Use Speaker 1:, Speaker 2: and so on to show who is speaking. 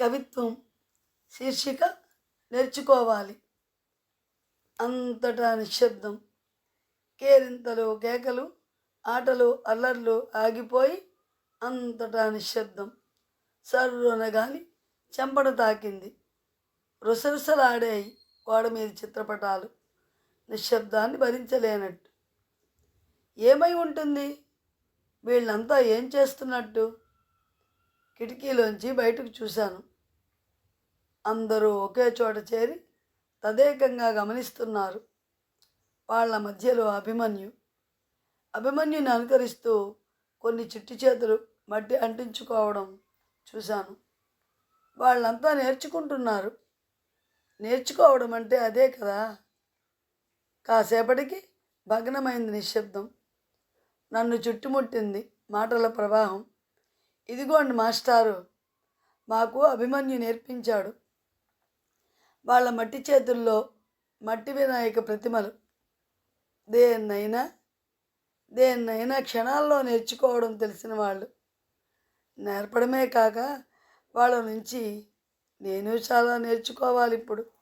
Speaker 1: కవిత్వం శీర్షిక నేర్చుకోవాలి. అంతటా నిశ్శబ్దం. కేరింతలు కేకలు ఆటలు అల్లర్లు ఆగిపోయి అంతటా నిశ్శబ్దం. సర్రున గాలి చెంపను తాకింది. రుసరుసలాడాయి గోడ మీద చిత్రపటాలు. నిశ్శబ్దాన్ని భరించలేనట్టు. ఏమై ఉంటుంది? వీళ్ళంతా ఏం చేస్తున్నట్టు? కిటికీలోంచి బయటకు చూశాను. అందరూ ఒకే చోట చేరి తదేకంగా గమనిస్తున్నారు. వాళ్ళ మధ్యలో అభిమన్యు. అభిమన్యుని అనుకరిస్తూ కొన్ని చిట్టి చేతులు మట్టి అంటించుకోవడం చూశాను. వాళ్ళంతా నేర్చుకుంటున్నారు. నేర్చుకోవడం అంటే అదే కదా? కాసేపటికి భగ్నమైంది నిశ్శబ్దం. నన్ను చుట్టుముట్టింది మాటల ప్రవాహం. ఇదిగోండి మాస్టారు మాకు అభిమన్యు నేర్పించాడు. వాళ్ళ మట్టి చేతుల్లో మట్టి వినాయక ప్రతిమలు. దేన్నైనా దేన్నైనా క్షణాల్లో నేర్చుకోవడం తెలిసిన వాళ్ళు. నేర్పడమే కాక వాళ్ళ నుంచి నేను చాలా నేర్చుకోవాలి ఇప్పుడు.